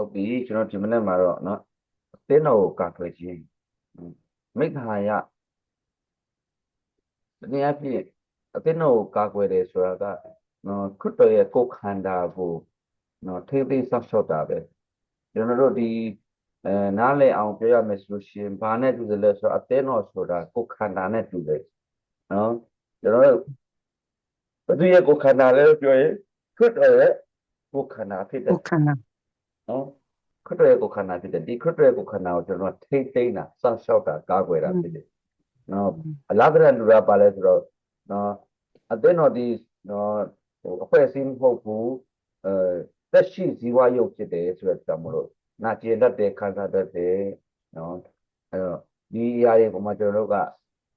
ဟုတ်ပြီကျွန်တော်ဒီမနေ့မှာတော့เนาะအသင်းတော်ကိုကာကွယ်ခြင်းမိစ္ဆာယတနည်းအားဖြင့်အသင်းတော်ကိုကာကွယ်တယ်ဆိုတာကနော်ခရစ်တော်ရဲ့ကိုယ်ခန္ဓာကိုနော်ထိသိဆောက်ရှောက်တာပဲကျွန်တော်တို့ဒီအဲနားလည်အောင်ပြောရမယ်ဆိုလို့ရှိရင်ဘာနဲ့တူတယ်လဲဆိုတော့အသင်းတော်ဆိုတာကိုယ်ခန္ဓာနဲ့တူတယ်နော်ကျွန်တော်တို့ဘယ်သူရဲ့ကိုယ်ခန္ဓာလဲလို့ပြောရင်ခရစ်တော်ရဲ့ကိုယ်ခန္ဓာဖြစ်တယ် ကိုယ်ခန္ဓာ နော်ခရစ်တော်ရဲ့ကိုယ်ခန္ဓာဖြစ်တယ်ဒီခရစ်တော်ရဲ့ကိုယ်ခန္ဓာကိုကျွန်တော်ထိသိမ်းတာစောင့်ရှောက်တာကာကွယ်တာဖြစ်တယ်နော်အလားတရလူရပါလဲဆိုတော့နော်အသင်းတော်ဒီနော်ဟိုအဖွဲ့အစည်းမဟုတ်ဘူးအဲသက်ရှိဇီဝရုပ်ဖြစ်တယ်ဆိုတော့ကြောင့်မလို့နာကျင်တတ်တယ်ခံစားတတ်တယ်နော်အဲတော့ဒီအရာတွေကိုမှကျွန်တော်တို့က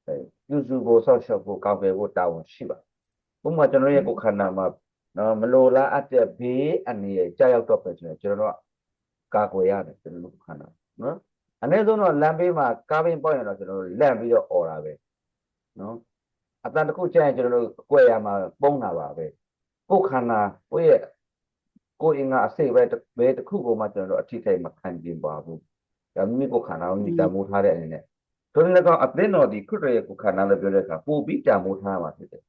အဲပြုစုဖို့စောင့်ရှောက်ဖို့ကာကွယ်ဖို့တာဝန်ရှိပါဥပမာကျွန်တော်ရဲ့ကိုယ်ခန္ဓာမှာ နော်မလိုလားအပ်တဲ့ဘေးအနေနဲ့ကြာရောက်တော့ပဲဆိုရင်ကျွန်တော်တို့ကကာကွယ်ရတယ်ကျွန်တော်တို့ခန္ဓာနော်အနည်းဆုံးတော့လမ်းဘေးမှာကားဘင်းပေါက်ရင်တော့ကျွန်တော်တို့လန့်ပြီးတော့អော်တာပဲနော်အတန်တစ်ခုကြာရင်ကျွန်တော်တို့အကွက်ရမှာပုံးတာပါပဲကိုယ်ခန္ဓာကိုယ့်ရဲ့ကိုယ်အင်္ဂါအစိတ်ပဲတစ်ဘယ်တစ်ခုကိုမှကျွန်တော်တို့အထိခိုက်မခံကျင်ပါဘူးဒါမိမိကိုယ်ခန္ဓာကိုညီတမိုးထားတဲ့အနေနဲ့ဆိုရင်လည်းအသင်းတော်ဒီခရစ်တော်ရဲ့ကိုယ်ခန္ဓာလို့ပြောတဲ့အခါပို့ပြီးတမိုးထားမှာဖြစ်တယ်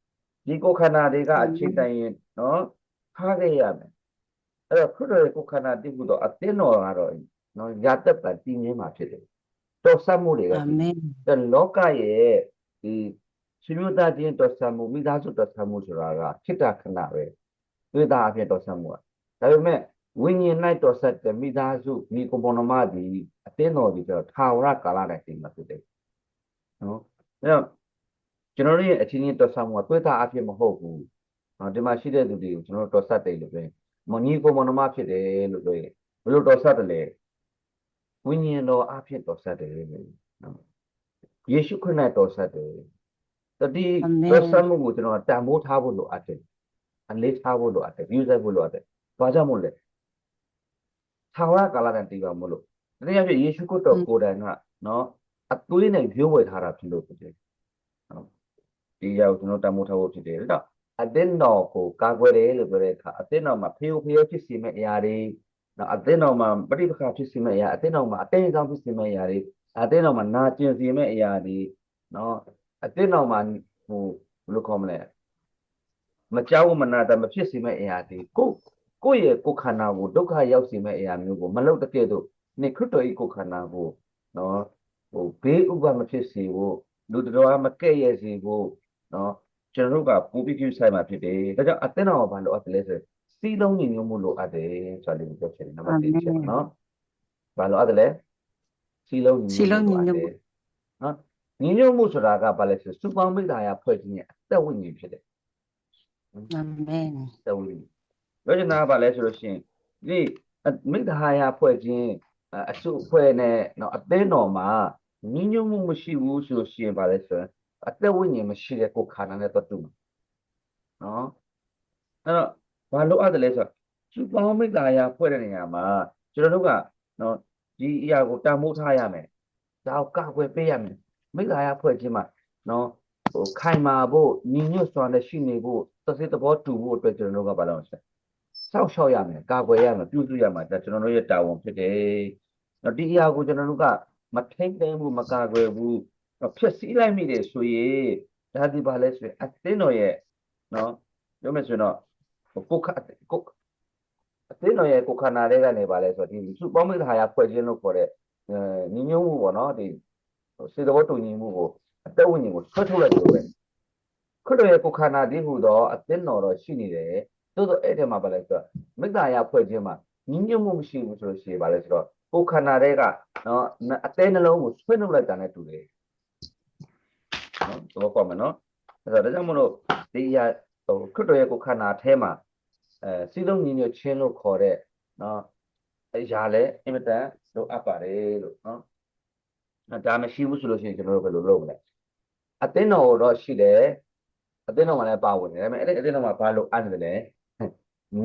ဒီကိုယ်ခန္ဓာတွေကအချိန်တိုင်းရင်နော်ထားခဲ့ရမယ်အဲ့တော့ခရစ်တော်ရဲ့ကိုယ်ခန္ဓာတည်ဖို့တော့အသင်းတော်ကတော့နော်ညာတက်ပံတည်ငြင်းမှာဖြစ်တယ်တော်ဆက်မှုတွေကအာမင်တဲ့လောကရဲ့ဒီရှင်မျိုးသားချင်းတော်ဆံမှုမိသားစုတော်ဆံမှုဆိုတာကခိတ္တခဏပဲတွေ့တာအဖြစ်တော်ဆံမှုอ่ะဒါပေမဲ့ဝိညာဉ်၌တော်ဆက်တဲ့မိသားစုမိကွန်ပေါ်နမဒီအတင်းတော်ဒီတော့ထာဝရကာလတိုင်းသိမှာဖြစ်တယ်နော်အဲတော့ ကျွန်တော်တို့ရဲ့အချင်းချင်းတော်ဆံမှုကတွေ့တာအဖြစ်မဟုတ်ဘူးနော်ဒီမှာရှိတဲ့သူတွေကိုကျွန်တော်တို့တော်ဆက်တယ်လို့ပြောရင်မညီကွန်ပေါ်နမဖြစ်တယ်လို့ပြောရင်ဘယ်လိုတော်ဆက်တယ်လဲဝိညာဉ်တော်အဖြစ်တော်ဆက်တယ်လို့နော်ယေရှုခရစ်နဲ့တော်ဆက်တယ်တတိတော်ဆက်မှုကိုကျွန်တော်တန်ဖိုးထားဖို့လိုအပ်တယ်အလေးထားဖို့လိုအပ်တယ် view ဆက်ဖို့လိုအပ်တယ်ဘာကြောင့်မို့လဲသာဝရကာလတန်တည်ပါမို့လို့တတိယပြည့်ယေရှုခရစ်တော်ကိုယ်တိုင်ကနော်အသွေးနဲ့ရိုးဝယ်ထားတာဖြစ်လို့ဖြစ်တယ်နော် ဒီရောက်ကျွန်တော်တန်ဖိုးထားဖို့ဖြစ်တယ်ဒါတော့အသင်းတော်ကိုကာကွယ်တယ်လို့ပြောတဲ့အခါအသင်းတော်မှာဖေယိုဖေယိုဖြစ်စီမဲ့အရာတွေနော်အသင်းတော်မှာပဋိပက္ခဖြစ်စီမဲ့အရာအသင်းတော်မှာအတိတ်အကြောင်းဖြစ်စီမဲ့အရာတွေအသင်းတော်မှာနာကျင်စီမဲ့အရာတွေနော်အသင်းတော်မှာဟိုဘယ်လိုခေါ်မလဲမကြောက်မနာတာမဖြစ်စီမဲ့အရာတွေကိုကိုယ့်ရဲ့ကိုယ်ခန္ဓာကိုဒုက္ခရောက်စီမဲ့အရာမျိုးကိုမလုပ်တကယ်တော့နေခရစ်တော်၏ကိုယ်ခန္ဓာကိုနော်ဟိုဘေးဥပမဖြစ်စေဖို့လူတော်မကဲ့ရဲ့စေဖို့ နော်ကျွန်တော်တို့ကပူပြီးကျဆိုင်မှာဖြစ်တယ်ဒါကြောင့်အသင်းတော်ကဘာလို့အပ်တယ်လဲဆိုစီးလုံးညီညွတ်မှုလိုအပ်တယ်ဆိုတာလေးကိုပြောချင်တယ်နံပါတ်1ချက်နော်ဘာလို့အပ်တယ်လဲစီးလုံးညီညွတ်မှုလိုအပ်တယ်နော်ညီညွတ်မှုဆိုတာကဘာလဲဆိုစူပေါင်းမိသားရဖွဲ့ခြင်းရဲ့အသက်ဝိညာဉ်ဖြစ်တယ်အာမင်အသက်ဝိညာဉ်ပြောချင်တာကဘာလဲဆိုလို့ရှိရင်ဒီမိသားရဖွဲ့ခြင်းအစုအဖွဲ့နဲ့နော်အသင်းတော်မှာညီညွတ်မှုမရှိဘူးဆိုလို့ရှိရင်ဘာလဲဆိုရင် အသက်ဝိညာဉ်မရှိတဲ့ကိုယ်ခန္ဓာနဲ့တော့တူမှာနော်အဲ့တော့ဘာလို့အဲ့ဒါလဲဆိုတော့စူပေါင်းမိသားရဖွဲ့တဲ့နေရာမှာကျွန်တော်တို့ကနော်ဒီအရာကိုတန်ဖိုးထားရမယ်ဒါကိုကာကွယ်ပေးရမယ်မိသားရဖွဲ့ခြင်းမှာနော်ဟိုခိုင်မာဖို့ညီညွတ်စွာနဲ့ရှိနေဖို့သစိသဘောတူဖို့အတွက်ကျွန်တော်တို့ကဘာလို့လဲစောက်ရှောက်ရမယ်ကာကွယ်ရမယ်ပြုစုရမယ်ဒါကျွန်တော်တို့ရဲ့တာဝန်ဖြစ်တယ်နော်ဒီအရာကိုကျွန်တော်တို့ကမထိမ့်သိမ်းဘူးမကာကွယ်ဘူး နော်ဖြစ်စည်းလိုက်မိတယ်ဆိုရင်ဒါဒီဘာလဲဆိုရင်အသင်းတော်ရဲ့နော်ပြောမယ်ဆိုရင်တော့ကိုယ်ခကိုယ်အသင်းတော်ရဲ့ကိုယ်ခန္ဓာတွေကနေပါလဲဆိုတော့ဒီစုပေါင်းမိသားရဖွဲ့ခြင်းလို့ခေါ်တဲ့အဲညီညွတ်မှုပေါ့နော်ဒီစေတဘောတူညီမှုကိုအသက်ဝိညာဉ်ကိုဆွဲထုတ်လိုက်လို့ပဲခရစ်တော်ရဲ့ကိုယ်ခန္ဓာတည်းဟူသောအသင်းတော်တော်ရှိနေတယ်သို့သောအဲ့ဒီမှာဘာလဲဆိုတော့မေတ္တာရဖွဲ့ခြင်းမှာညီညွတ်မှုမရှိဘူးဆိုလို့ရှိရင်ဘာလဲဆိုတော့ကိုယ်ခန္ဓာတွေကနော်အသေးနှလုံးကိုဆွဲထုတ်လိုက်တာနဲ့တူတယ် နော်တော့ကောမယ်နော်အဲ့တော့ဒါကြောင့်မလို့ဒီအရာဟိုခရစ်တော်ရဲ့ကိုယ်ခန္ဓာအแทမှာအဲစီးလုံးညီညွတ်ခြင်းလို့ခေါ်တဲ့နော်အရာလည်းအင်မတန်လိုအပ်ပါတယ်လို့နော်အဲ့ဒါမရှိဘူးဆိုလို့ရှိရင်ကျွန်တော်တို့ဘယ်လိုလုပ်မလဲအသင်းတော်တော့ရှိတယ်အသင်းတော်မှာလည်းပါဝင်တယ်ဒါပေမဲ့အဲ့ဒီအသင်းတော်မှာဘာလို့အပ်နေတယ်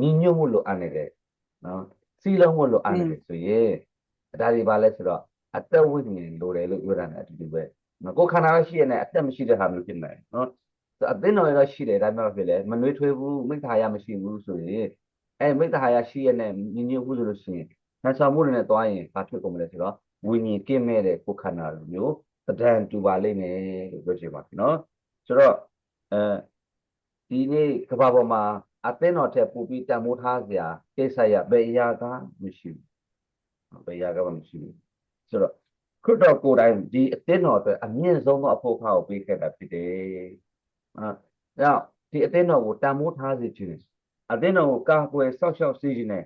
ညီညွတ်မှုလို့အပ်နေတယ်နော်စီလုံးမှုလို့အပ်နေတယ်ဆိုရင်ဒါတွေဘာလဲဆိုတော့အသက်ဝိညာဉ်လိုတယ်လို့ပြောတာနဲ့အတူတူပဲ နော်ကိုယ်ခန္ဓာလည်းရှိရတဲ့အသက်မရှိတဲ့ဟာမျိုးဖြစ်နေတယ်နော်အသင်းတော်လည်းရှိတယ်ဒါပေမဲ့ဖြစ်လေမနှွေးထွေးဘူးမိစ္ဆာယမရှိဘူးဆိုရင်အဲမိစ္ဆာယရှိရတဲ့ညီညွတ်မှုဆိုလို့ရှိရင်ဟန်ဆောင်မှုတွေနဲ့သွားရင်ဘာဖြစ်ကုန်မလဲဆိုတော့ဝိညာဉ်ကင်းမဲ့တဲ့ကိုယ်ခန္ဓာလိုမျိုးသဒ္ဒန်တူပါလိမ့်မယ်လို့ပြောချင်ပါတယ်နော်ဆိုတော့အဲဒီနေ့ကမ္ဘာပေါ်မှာအသင်းတော်ထက်ပိုပြီးတန်ဖိုးထားစရာကိစ္စရဘယ်အရာကမရှိဘူးဘယ်အရာကမှမရှိဘူးဆိုတော့ ခရစ်တော်ကိုယ်တိုင်ဒီအသင်းတော်အတွက်အမြင့်ဆုံးသောအဖို့ခါကိုပေးခဲ့တာဖြစ်တယ်အာဒါကြောင့်ဒီအသင်းတော်ကိုတန်ဖိုးထားစေခြင်းအသင်းတော်ကိုကာကွယ်စောင့်ရှောက်စေခြင်းနဲ့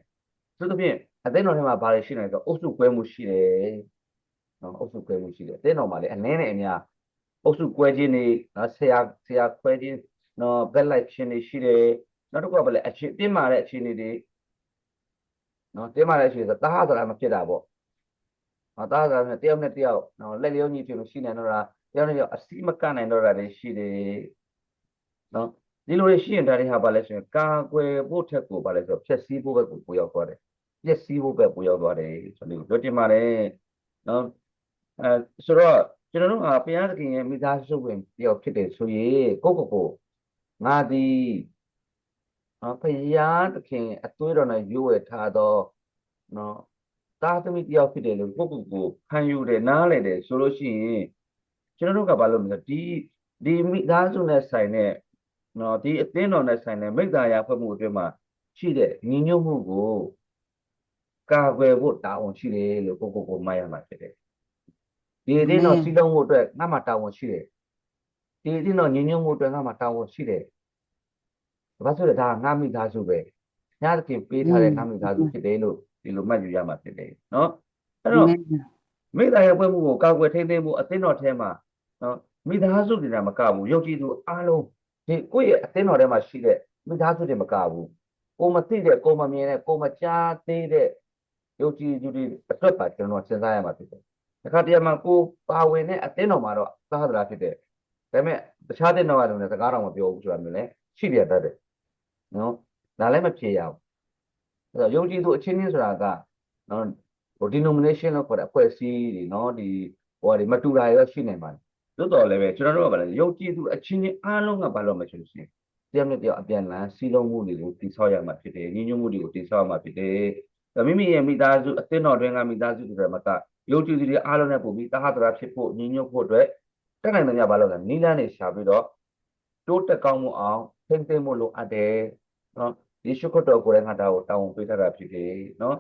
သို့သဖြင့်အသင်းတော်ထဲမှာဘာတွေရှိနေလဲဆိုတော့အုပ်စုကွဲမှုရှိတယ်နော်အုပ်စုကွဲမှုရှိတယ်အသင်းတော်မှာလည်းအနည်းနဲ့အများအုပ်စုကွဲခြင်းတွေနော်ဆရာဆရာခွဲခြင်းနော်ဘက်လိုက်ခြင်းတွေရှိတယ်နောက်တစ်ခုကဘာလဲအချင်းတင်းမာတဲ့အခြေအနေတွေနော်တင်းမာတဲ့အခြေအနေဆိုတာတားဆိုတာမဖြစ်တာပေါ့ နော်တားဆိုတာမျိုးတယောက်နဲ့တယောက်နော်လက်လျောညီဖြစ်လို့ရှိနေတော့တာတယောက်နဲ့တယောက်အစီမကနိုင်တော့တာတွေရှိတယ်နော်ဒီလိုတွေရှိရင်ဒါတွေဟာဘာလဲဆိုရင်ကာကွယ်ဖို့ထက်ကိုဘာလဲဆိုတော့ဖြည့်ဆည်းဖို့ဘက်ကိုပို့ရောက်သွားတယ်ပျက်စီးဖို့ပဲပို့ရောက်သွားတယ်ဆိုတော့ပြောတင်ပါတယ်နော်အဲဆိုတော့ကျွန်တော်တို့ကဘုရားသခင်ရဲ့မိသားစုဝင်တယောက်ဖြစ်တယ်ဆိုရင်ကိုယ့်ကိုယ်ကိုငါဒီနော်ဘုရားသခင်အသွေးတော်နဲ့ရွေးထားတော့နော် သားသမီးတယောက်ဖြစ်တယ်လို့ကိုယ့်ကိုယ်ကိုခံယူတယ်နားလည်တယ်ဆိုလို့ရှိရင်ကျွန်တော်တို့ကဘာလို့မလဲဒီဒီမိသားစုနဲ့ဆိုင်တဲ့နော်ဒီအသင်းတော်နဲ့ဆိုင်တဲ့မိသားရာဖွဲ့မှုအတွင်းမှာရှိတဲ့ညီညွတ်မှုကိုကာကွယ်ဖို့တာဝန်ရှိတယ်လို့ကိုယ့်ကိုယ်ကိုမှတ်ရမှာဖြစ်တယ်ဒီအသင်းတော်စီလုံးမှုအတွက်ငါမှတာဝန်ရှိတယ်ဒီအသင်းတော်ညီညွတ်မှုအတွက်ငါမှတာဝန်ရှိတယ်ဘာဆိုလဲဒါငါမိသားစုပဲညာတခင်ပေးထားတဲ့ငါမိသားစုဖြစ်တယ်လို့ ဒီလိုမှတ်ယူရမှာဖြစ်တယ်နော်အဲ့တော့မိသားရဲ့ပွဲမှုကိုကာကွယ်ထိန်းသိမ်းမှုအသင်းတော်ထဲမှာနော်မိသားစုတွေနဲ့မကဘူးယုံကြည်သူအားလုံးဒီကိုယ့်ရဲ့အသင်းတော်ထဲမှာရှိတဲ့မိသားစုတွေမကဘူးကိုမသိတဲ့ကိုမမြင်တဲ့ကိုမကြားသေးတဲ့ယုံကြည်သူတွေအတွက်ပါကျွန်တော်စဉ်းစားရမှာဖြစ်တယ်။တစ်ခါတည်းမှာကိုပါဝင်တဲ့အသင်းတော်မှာတော့သာသနာဖြစ်တယ်။ဒါပေမဲ့တခြားတဲ့နောက်ကလည်းစကားတော်မပြောဘူးဆိုတာမျိုးလည်းရှိပြတတ်တယ်။နော်ဒါလည်းမဖြေရဘူး။ အဲ့တော့ယုံကြည်သူအချင်းချင်းဆိုတာကနော်ဟို denomination လို့ခေါ်တဲ့အဖွဲ့အစည်းတွေနော်ဒီဟိုဟာတွေမတူတာတွေရှိနေပါတယ်သို့တော်လည်းပဲကျွန်တော်တို့ကဗလားယုံကြည်သူအချင်းချင်းအားလုံးကဘာလို့မချင်ရှင်တရားနဲ့တရားအပြန်လန်းစီလုံးမှုတွေကိုတိဆောက်ရမှာဖြစ်တယ်ညီညွတ်မှုတွေကိုတိဆောက်ရမှာဖြစ်တယ်မိမိရဲ့မိသားစုအသင်းတော်တွင်ကမိသားစုတွေမှာကယုံကြည်သူတွေအားလုံးနဲ့ပုံပြီးတဟသရာဖြစ်ဖို့ညီညွတ်ဖို့အတွက်တက်နိုင်တယ်များဘာလို့လဲနီးလန်းနေရှာပြီးတော့တိုးတက်ကောင်းမှုအောင်ထိမ့်သိမ့်မှုလိုအပ်တယ်နော် ယေရှုခရစ်တော်ကိုယ်တိုင်ကဒါကိုတောင်းပေးထားတာဖြစ်တယ်နော်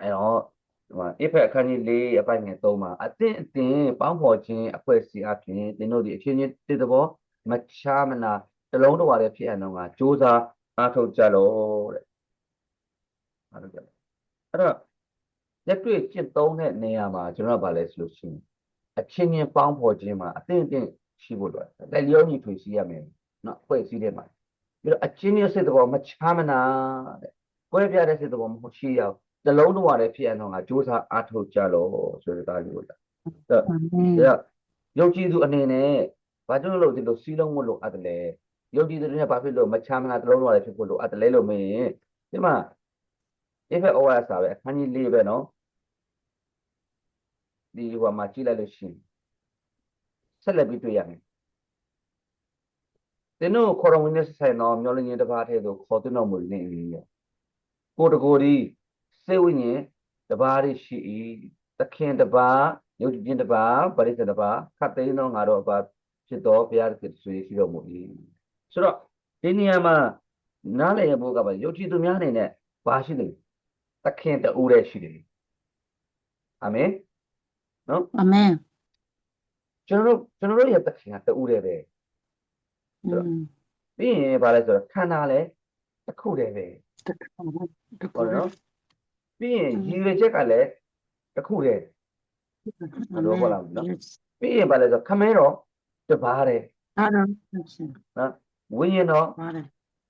အဲတော့ဒီမှာအဖက်အခန်းကြီး၄အပိုင်းငယ်၃မှာအသင်အသင်ပေါင်းဖော်ခြင်းအဖွဲ့အစည်းအပြင်သင်တို့ဒီအချင်းချင်းတည်တော်မချားမနာတလုံးတော်ရတဲ့ဖြစ်အောင်ကစူးစမ်းအားထုတ်ကြလောတဲ့အားထုတ်ကြလောအဲ့တော့လက်တွေ့ကျင့်သုံးတဲ့နေရာမှာကျွန်တော်ကဗာလဲဆိုလို့ရှိရင်အချင်းချင်းပေါင်းဖော်ခြင်းမှာအသင်အသင်ရှိဖို့လိုတယ်လက်လျောညီထွေရှိရမယ်နော်အဖွဲ့အစည်းထဲမှာ ပြီးတော့အချင်းချင်းစိတ်တော်မချာမနာတဲ့ကိုယ်ပြတဲ့စိတ်တော်မရှိရအောင်နှလုံးသွင်းရတဲ့ဖြစ်အောင်ကစ조사အားထုတ်ကြလို့ဆိုတဲ့သားလေးကိုလာဒါယုံကြည်သူအနေနဲ့ဘာကြောင့်လို့ဒီလိုစီးလုံးမလို့အပ်တယ်လဲယုံကြည်သူတွေနဲ့ဘာဖြစ်လို့မချမ်းမနာနှလုံးသွင်းရတဲ့ဖြစ်ဖို့လို့အပ်တယ်လဲလို့မင်းဒီမှာ effect OS စာပဲအခန်းကြီး၄ပဲနော်ဒီဟိုမှာကြည့်လိုက်လို့ရှိရင်ဆက်လက်ပြီးတွေ့ရမယ် သင်တို့ခေါ်တော်ဝင်တဲ့ဆိုင်တော်မျောလင်းခြင်းတစ်ပါးထဲသို့ခေါ်သွင်းတော်မူနေ၏ကိုတကိုယ်ဒီစိတ်ဝိညာဉ်တစ်ပါးရရှိ၏သခင်တစ်ပါးယုတ်ခြင်းတစ်ပါးပရိစ္ဆေတစ်ပါးခတ်သိမ်းသောငါတို့အပါဖြစ်တော်ဘုရားသခင်ဆွေရှိတော်မူ၏ဆိုတော့ဒီနေရာမှာနားလည်ရဖို့ကပါယုတ်ကြည်သူများအနေနဲ့ဘာရှိတယ်သခင်တူတဲ့ရှိတယ်အာမင်နော် Amen. ကျွန်တော်တို့ကျွန်တော်တို့ရဲ့သခင်ကတူတဲ့ပဲ Mm. ပြီးရင်ဘာလဲဆိုတော့ခန္ဓာလည်းတစ်ခုတည်းပဲ The covenant, the ဟုတ်တယ်နော် covenant. ပြီးရင်อืมရည်ရွယ်ချက်ကလည်းတစ်ခုတည်း Hello, Amen. voilà, no? Yes. ပြီးရင်ဘာလဲဆိုတော့ခမင်းတော်တစ်ပါးတည်း Adoration. နော်ဝိညာဉ်တော် Father,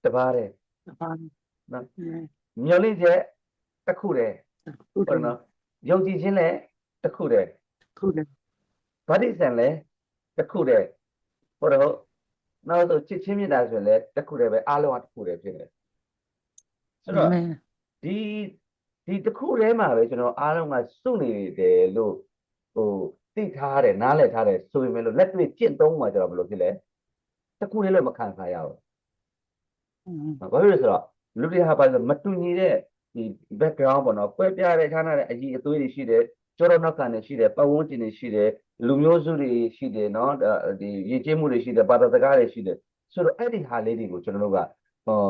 တစ်ပါးတည်း the Father. No. Yeah. မျောလင့်ချက်တစ်ခုတည်း The ဟုတ်တယ် covenant, နော်ယုံကြည်ခြင်းလည်းတစ်ခုတည်း covenant. ဗတ္တိဇံလည်းတစ်ခုတည်းဟုတ်တယ်ဟုတ် နောက်ဆိုချစ်ချင်းမြတ်တာဆိုရင်လည်းတစ်ခုတည်းပဲအားလုံးကတစ်ခုတည်းဖြစ်တယ်ဆိုတော့ Amen. ဒီဒီတစ်ခုတည်းမှာပဲကျွန်တော်အားလုံးကစုနေတယ်လို့ဟိုသိထားတယ်နားလည်ထားတယ်ဆိုပေမဲ့လို့လက်တွေ့ကျင့်သုံးမှာကျွန်တော်ဘယ်လိုဖြစ်လဲတစ်ခုတည်းလည်းမခံစားရဘူး Mm. ဘာဖြစ်လို့လဲဆိုတော့လူတွေဟာဘာလို့လဲမတူညီတဲ့ဒီ background ပေါ့နော်ကွဲပြားတဲ့ခြားနာတဲ့အကြီးအသွေးတွေရှိတယ် ကျောရနောက်ကန်တွေရှိတယ်ပတ်ဝန်းကျင်တွေရှိတယ်လူမျိုးစုတွေရှိတယ်နော်ဒါဒီရည်ကျင်းမှုတွေရှိတယ်ဘာသာစကားတွေရှိတယ်ဆိုတော့အဲ့ဒီဟာလေးတွေကိုကျွန်တော်တို့ကဟော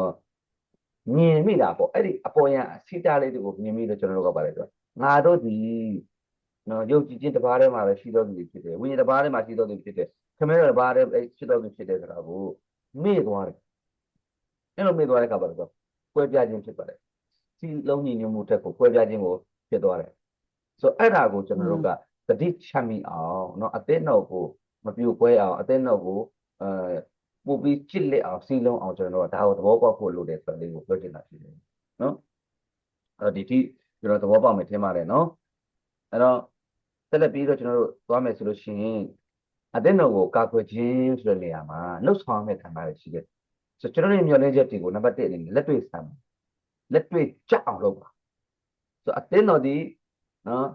မြင်မိတာပေါ့အဲ့ဒီအပေါ်ယံအစိတာလေးတွေကိုမြင်မိလို့ကျွန်တော်တို့ကပါတယ်ဆိုတော့ငါတို့ဒီနော်ယုတ်ကြည်ခြင်းတစ်ပါးထဲမှာပဲရှိတော်သူတွေဖြစ်တယ်ဝိညာဉ်တစ်ပါးထဲမှာရှိတော်သူတွေဖြစ်တယ်ခမဲတော်တစ်ပါးထဲပဲရှိတော်သူဖြစ်တယ်ဆိုတာကိုမေ့သွားတယ်အဲ့လိုမေ့သွားတဲ့အခါပါတော့ကွဲပြားခြင်းဖြစ်ပါတယ်စီလုံးညီညွတ်မှုတက်ကိုကွဲပြားခြင်းကိုဖြစ်သွားတယ် ဆိုတော့အဲ့ဒါကိုကျွန်တော်တို့ကတတိချမ်းမိအောင်เนาะအသင်းတော်ကိုမပြိုကွဲအောင်အသင်းတော်ကိုအဲပို့ပြီးကြစ်လက်အောင်စီလုံးအောင်ကျွန်တော်တို့ကဒါကိုသဘောပေါက်ဖို့လိုတယ်ဆိုတာလေးကိုပြောချင်တာဖြစ်တယ်เนาะအဲ့တော့ဒီတိကျွန်တော်သဘောပေါက်မယ်ထင်ပါတယ်เนาะအဲ့တော့ဆက်လက်ပြီးတော့ကျွန်တော်တို့သွားမယ်ဆိုလို့ရှိရင်အသင်းတော်ကိုကာကွယ်ခြင်းဆိုတဲ့နေရာမှာနှုတ်ဆောင်မဲ့ခံရရှိတယ်ဆိုတော့ကျွန်တော်တို့မျှော်လင့်ချက်တွေကိုနံပါတ်1အနေနဲ့လက်တွေ့ဆမ်းလက်တွေ့ကြအောင်လုပ်ပါဆိုတော့အသင်းတော်ဒီ နော်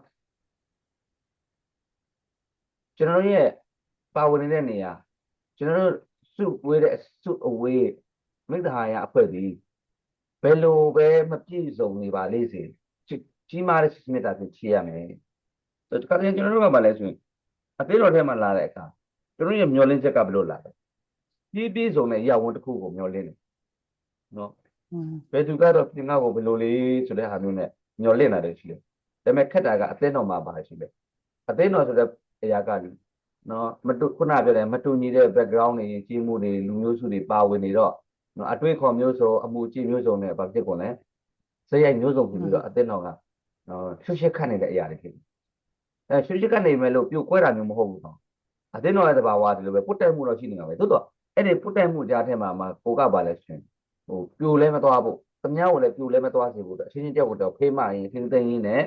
ကျွန်တော်ရဲ့ပါဝင်နေတဲ့နေရာကျွန်တော်တို့စုဝေးတဲ့စုအဝေးမိဒ္ဓဟာယအဖွဲ့သည်ဘယ်လိုပဲမပြည့်စုံနေပါလိမ့်စေကြီးမားတဲ့စိတ်မေတ္တာဖြင့်ချေရမယ်ဆိုတော့ဒီကနေ့ကျွန်တော်တို့ကမှလည်းဆိုရင်အသေးတော်ထဲမှာလာတဲ့အခါကျွန်တော်ရဲ့မျောလင်းချက်ကဘယ်လိုလာလဲပြည့်ပြည့်စုံတဲ့ရဝန်တစ်ခုကိုမျောလင်းတယ်နော်ဘယ်သူကတော့ပြင်ငါ့ကိုဘယ်လိုလေးဆိုတဲ့ဟာမျိုးနဲ့မျောလင့်လာတယ်ရှိတယ် ဒါပေမဲ့ခက်တာကအသင်းတော်မှာပါရှိတယ်အသင်းတော်ဆိုတဲ့အရာကနော်မတူခုနပြောတယ်မတူညီတဲ့ background တွေကြီးမှုတွေလူမျိုးစုတွေပါဝင်နေတော့နော်အတွေ့အခေါ်မျိုးစုံအမှုကြီးမျိုးစုံနဲ့ဘာဖြစ်ကုန်လဲစရိုက်မျိုးစုံဖြစ်ပြီးတော့အသင်းတော်ကနော်ရှုပ်ရှက်ခတ်နေတဲ့အရာတွေဖြစ်တယ်အဲရှုပ်ရှက်ခတ်နေမယ်လို့ပြုတ်ကွဲတာမျိုးမဟုတ်ဘူးနော်အသင်းတော်ရဲ့တဘာဝဒီလိုပဲပုတ်တက်မှုတော့ရှိနေတာပဲသို့တော့အဲ့ဒီပုတ်တက်မှုကြားထဲမှာမှာကိုကပါလဲရှင်ဟိုပြိုလဲမသွားဖို့သမ ्या ကိုလည်းပြိုလဲမသွားစေဖို့တော့အချင်းချင်းကြောက်တော့ဖေးမရင်ဖင်းသိင်းရင်းနဲ့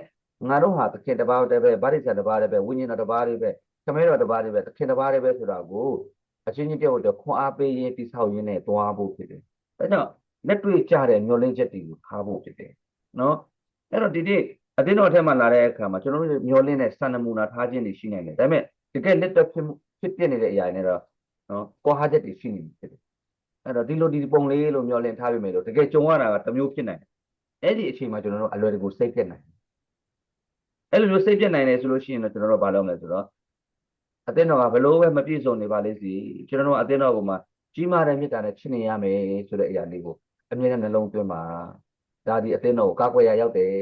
ငါတို့ဟာသခင်တစ်ပါးတည်းပဲဗာရိဆန်တစ်ပါးတည်းပဲဝိညာဉ်တော်တစ်ပါးတည်းပဲခမဲတော်တစ်ပါးတည်းပဲသခင်တစ်ပါးတည်းပဲဆိုတာကိုအချင်းချင်းကြောက်တော့ခွန်အားပေးရင်းတိဆောက်ရင်းနဲ့သွားဖို့ဖြစ်တယ်။ဒါကြောင့်လက်တွေ့ကြတဲ့မျောလင်းချက်တွေကိုထားဖို့ဖြစ်တယ်။နော်အဲ့တော့ဒီနေ့အတင်းတော်ထဲမှာလာတဲ့အခါမှာကျွန်တော်တို့မျောလင်းတဲ့စံနမူနာထားခြင်းတွေရှိနေတယ်။ဒါပေမဲ့တကယ်လက်တွေ့ဖြစ်မှုဖြစ်ပြနေတဲ့အရာတွေနဲ့တော့နော်ကွာဟာချက်တွေရှိနေဖြစ်တယ်။အဲ့တော့ဒီလိုဒီပုံလေးလို့မျောလင်းထားပြီမယ်လို့တကယ်ကြုံရတာကတစ်မျိုးဖြစ်နိုင်တယ်။အဲ့ဒီအချိန်မှာကျွန်တော်တို့အလွယ်တကူစိတ်ပြက်နိုင်တယ်။ အဲ့လိုမျိုးစိတ်ပြက်နိုင်တယ်ဆိုလို့ရှိရင်တော့ကျွန်တော်တို့ဘာလုပ်မလဲဆိုတော့အသင်းတော်ကဘလို့ပဲမပြည့်စုံနေပါလေစီကျွန်တော်တို့အသင်းတော်ကမှကြီးမားတဲ့မြတ်တာနဲ့ချစ်နေရမယ်ဆိုတဲ့အရာလေးကိုအမြဲတမ်းနှလုံးသွင်းပါဒါဒီအသင်းတော်ကိုကာကွယ်ရရောက်တယ်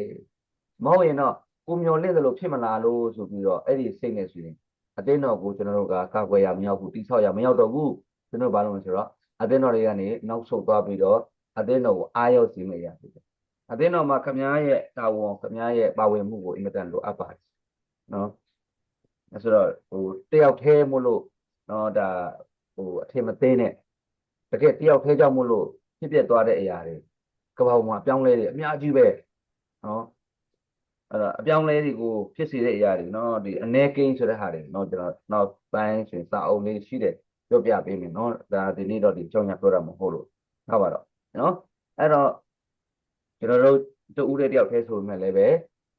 မဟုတ်ရင်တော့ကိုမျော်လင့်တယ်လို့ဖြစ်မလားလို့ဆိုပြီးတော့အဲ့ဒီစိတ်နဲ့ဆိုရင်အသင်းတော်ကိုကျွန်တော်တို့ကကာကွယ်ရမရောက်ဘူးတိဆောက်ရမရောက်တော့ဘူးကျွန်တော်ဘာလုပ်မလဲဆိုတော့အသင်းတော်တွေကနေနောက်ဆုတ်သွားပြီးတော့အသင်းတော်ကိုအားရောက်စေမယ့်အရာဖြစ်တယ် အသင်းတော်မှာခမားရဲ့တာဝန်ခမားရဲ့ပါဝင်မှုကိုအင်မတန်လိုအပ်ပါတယ်နော်အဲဆိုတော့ဟိုတယောက်တည်းမို့လို့နော်ဒါဟိုအထင်မသိနဲ့တကယ်တယောက်တည်းကြောင့်မို့လို့ဖြစ်ပျက်သွားတဲ့အရာတွေကဘာမှပြောင်းလဲတယ်အများကြီးပဲနော်အဲ့ဒါအပြောင်းလဲတွေကိုဖြစ်စေတဲ့အရာတွေနော်ဒီအနေကိန်းဆိုတဲ့ဟာတွေနော်ကျွန်တော်နောက်ပိုင်းဆိုရင်စာအုပ်လေးရှိတယ်ပြောပြပေးမယ်နော်ဒါဒီနေ့တော့ဒီကြောင်ရပြောတာမဟုတ်လို့ဟုတ်ပါတော့နော်အဲ့တော့ ကျွန်တော်တို့တူဦးတဲ့တယောက်တည်းဆိုပေမဲ့လည်းပဲ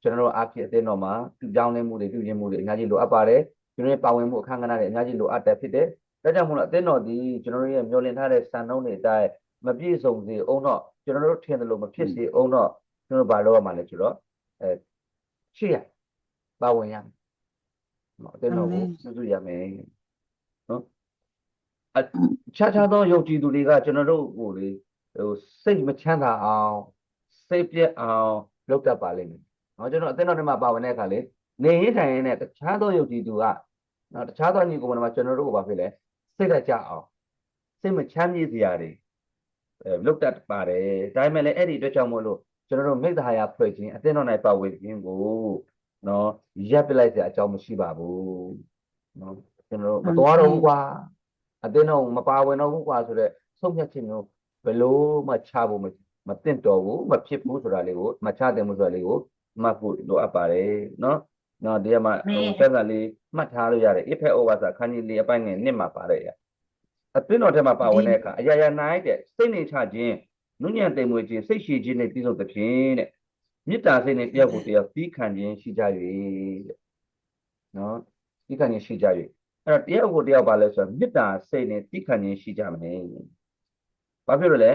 ကျွန်တော်တို့အားဖြင့်အသင်းတော်မှာပြုပြောင်းလဲမှုတွေပြုပြင်မှုတွေအများကြီးလိုအပ်ပါတယ်ကျွန်တော်ရဲ့ပါဝင်မှုအခမ်းကဏ္ဍတွေအများကြီးလိုအပ်တယ်ဖြစ်တယ်ဒါကြောင့်မို့လို့အသင်းတော်ဒီကျွန်တော်တို့ရဲ့မျှော်လင့်ထားတဲ့စံနှုန်းတွေအတိုင်းမပြည့်စုံစေအောင်တော့ကျွန်တော်တို့ထင်တယ်လို့မဖြစ်စေအောင်တော့ကျွန်တော်ဘာလုပ်ရမှာလဲဆိုတော့အဲရှိရပါဝင်ရမယ်နော်အသင်းတော်ကိုစုစုရမယ်နော်အခြားခြားသောယုံကြည်သူတွေကကျွန်တော်တို့ဟိုလေဟိုစိတ်မချမ်းသာအောင် စိတ်ပြက်အောင်လုပ်တတ်ပါလိမ့်မယ်။နော်ကျွန်တော်အသင်းတော်ထဲမှာပါဝင်တဲ့အခါလေနေရင်ထိုင်ရင်နဲ့တခြားသောယုတ်တီသူကနော်တခြားသောညီကောင်မတွေကျွန်တော်တို့ကဘာဖြစ်လဲစိတ်ကကြအောင်စိတ်မချမ်းမြေ့စရာတွေလုတ်တက်ပါတယ်ဒါပေမဲ့လည်းအဲ့ဒီအတွက်ကြောင့်မို့လို့ကျွန်တော်တို့မိသားရာဖွဲ့ခြင်းအသင်းတော်၌ပါဝင်ခြင်းကိုနော်ရပ်ပစ်လိုက်စရာအကြောင်းမရှိပါဘူးနော်ကျွန်တော်တို့မတော်တော့ဘူးကွာအသင်းတော်မပါဝင်တော့ဘူးကွာဆိုတော့ဆုံးဖြတ်ခြင်းမျိုးဘယ်လို့မှချဖို့မရှိ မသင့်တော်ဘူးမဖြစ်ဘူးဆိုတာလေးကိုမချတဲ့မှုဆိုတာလေးကိုမှတ်ဖို့လိုအပ်ပါတယ်နော်နော်ဒီမှာစက်ကလေးမှတ်ထားလို့ရတယ်အဖက်ဩဝါစာခန်းကြီးလေးအပိုင်းငယ်နှစ်မှာပါတဲ့ရအတွင်းတော်ထဲမှာပါဝင်တဲ့အခါအရာရာနိုင်တဲ့စိတ်နေချခြင်းနုညံ့တိမ်မွေခြင်းစိတ်ရှိခြင်းနဲ့ပြည့်စုံသဖြင့်တဲ့မေတ္တာစိတ်နဲ့တရားကိုတရားသီးခံခြင်းရှိကြ၍တဲ့နော်သီးခံခြင်းရှိကြ၍အဲ့တော့တရားကိုတရားပါလဲဆိုတော့မေတ္တာစိတ်နဲ့သီးခံခြင်းရှိကြမယ်ဘာဖြစ်လို့လဲ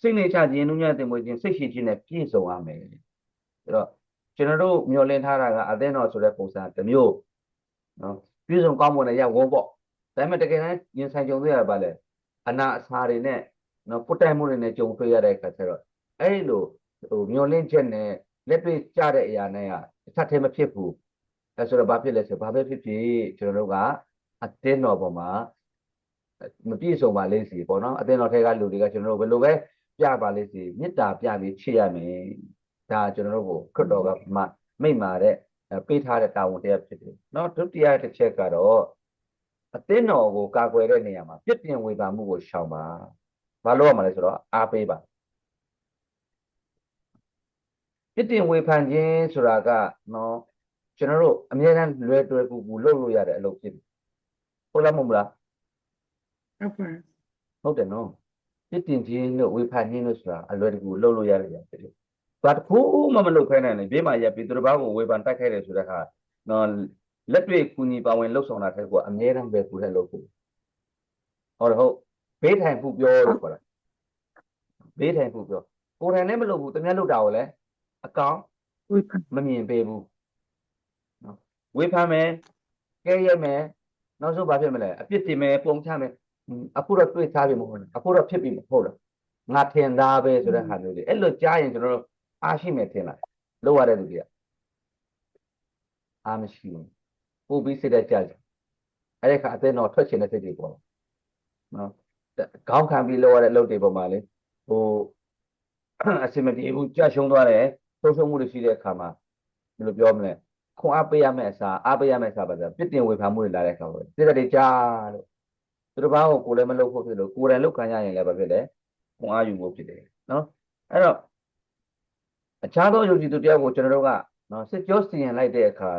စိတ်နေချခြင်းနုညံ့တင်မွေးခြင်းစိတ်ရှိခြင်းနဲ့ပြည့်စုံရမယ်အဲ့တော့ကျွန်တော်တို့မျှော်လင့်ထားတာကအသင်းတော်ဆိုတဲ့ပုံစံတစ်မျိုးနော်ပြည့်စုံကောင်းမွန်တဲ့ရဝန်းပေါ့ဒါပေမဲ့တကယ်တမ်းရင်ဆိုင်ကြုံတွေ့ရပါလေအနာအစာတွေနဲ့နော်ပုတ်တိုင်မှုတွေနဲ့ကြုံတွေ့ရတဲ့အခါကျတော့အဲ့လိုဟိုမျှော်လင့်ချက်နဲ့လက်တွေ့ကြတဲ့အရာနဲ့ကအထက်ထဲမဖြစ်ဘူးအဲဆိုတော့ဘာဖြစ်လဲဆိုတော့ဘာပဲဖြစ်ဖြစ်ကျွန်တော်တို့ကအသင်းတော်ပေါ်မှာမပြည့်စုံပါလေစီပေါ့နော်အသင်းတော်ထဲကလူတွေကကျွန်တော်တို့ဘယ်လိုပဲ ပြပါလေစီမေတ္တာပြပြီးချစ်ရမယ်ဒါကျွန်တော်တို့ကိုခရစ်တော်ကမှမိန့်မာတဲ့အဲပေးထားတဲ့တာဝန်တရားဖြစ်တယ်နော်ဒုတိယတစ်ချက်ကတော့အသင်းတော်ကိုကာကွယ်တဲ့နေရာမှာပြစ်တင်ဝေဖန်မှုကိုရှောင်ပါဘာလို့ရမှာလဲဆိုတော့အားပေးပါပြစ်တင်ဝေဖန်ခြင်းဆိုတာကနော်ကျွန်တော်တို့အမြဲတမ်းလွယ်လွယ်ကူကူလုပ်လို့ရတဲ့အလုပ်ဖြစ်တယ်ဟုတ်လားမဟုတ်လားဟုတ်ပါဟုတ်တယ်နော်ပြ စ်တင်ခြင်းလို့ဝေဖန်ခြင်းလို့ဆိုတာအလွယ်တကူလုပ်လို့ရတယ်ဖြစ်တယ်။ဘာတစ်ခုမှမလုပ်ခိုင်းနိုင်လေဘေးမှာရပ်ပြီးသူတစ်ပါးကိုဝေဖန်တိုက်ခိုက်တယ်ဆိုတဲ့အခါနော်လက်တွေ့ကူညီပါဝင်လှုပ်ဆောင်တာတဲ့ကောအမြဲတမ်းပဲကူတဲ့လုပ်ဖို့ဟုတ်တယ်ဟုတ်ဘေးထိုင်မှုပြောလို့ခေါ်တာဘေးထိုင်မှုပြောကိုယ်တိုင်လည်းမလုပ်ဘူးတမန်လုပ်တာကိုလည်းအကောင်ဝိပန်မမြင်ပေးဘူးနော်ဝေဖန်မယ်ကဲရဲမယ်နောက်ဆုံးဘာဖြစ်မလဲအပြစ်တင်မယ်ပုံချမယ်ဟွန်း အခုတော့တွေ့ထားပြီမဟုတ်ဘူးအခုတော့ဖြစ်ပြီမဟုတ်တော့ငါထင်သားပဲဆိုတဲ့ဟာမျိုးတွေအဲ့လိုကြားရင်ကျွန်တော်တို့အားရှိမယ်ထင်လားလောက်ရတဲ့လူတွေကအားမရှိဘူးပို့ပြီးစိတ်သက်ကြကြအဲ့ဒီခါအသေးတော့ထွက်ချင်တဲ့စိတ်တွေပေါ့နော်ခေါင်းခံပြီးလောက်ရတဲ့လုပ်တွေပေါ်မှာလေဟိုအစင်မပြေဘူးကြာရှုံးသွားတယ်ဆုံးရှုံးမှုတွေရှိတဲ့အခါမှာဘယ်လိုပြောမလဲခွန်အားပေးရမယ့်အစားအားပေးရမယ့်အစားပါဆိုပြစ်တင်ဝေဖန်မှုတွေလာတဲ့အခါပဲစိတ်ဓာတ်တွေကြားလို့ သူတစ်ပါးကိုကိုယ်လည်းမလုပ်ဖို့ဖြစ်လို့ကိုယ်တိုင်လုပ်ခံရရင်လည်းဘာဖြစ်လဲခွန်အားယူဖို့ဖြစ်တယ်နော်အဲ့တော့အခြားသောယုံကြည်သူတယောက်ကိုကျွန်တော်တို့ကနော်စစ်ကြောစီရင်လိုက်တဲ့အခါ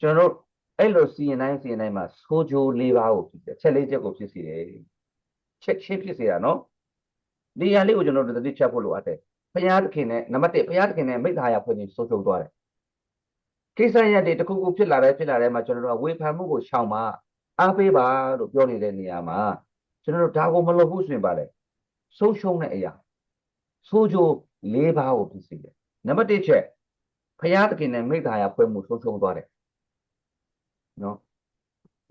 ကျွန်တော်တို့အဲ့လိုစီရင်တိုင်းစီရင်တိုင်းမှာဆိုးချိုး၄ပါးကိုဖြစ်တယ်ချက်လေးချက်ကိုဖြစ်စီတယ်ချက်ချင်းဖြစ်စီတာနော်ဒီရလေးကိုကျွန်တော်တို့သတိချက်ဖို့လိုအပ်တယ်ဘုရားသခင်နဲ့နံပါတ်1ဘုရားသခင်နဲ့မိသားရဖွင့်ခြင်းဆုံးရှုံးသွားတယ်ကိစ္စရက်တွေတစ်ခုခုဖြစ်လာတယ်ဖြစ်လာတယ်မှာကျွန်တော်တို့ကဝေဖန်မှုကိုရှောင်ပါ အားပေးပါလို့ပြောနေတဲ့နေရာမှာကျွန်တော်တို့ဒါကိုမလုပ်ဘူးဆိုရင်ပါလေဆုံးရှုံးတဲ့အရာဆိုးချိုး၄ပါးကိုဖြစ်စီတယ်နံပါတ်1ချက်ဘုရားသခင်နဲ့မိသားရဖွင့်မှုဆုံးရှုံးသွားတယ်နော်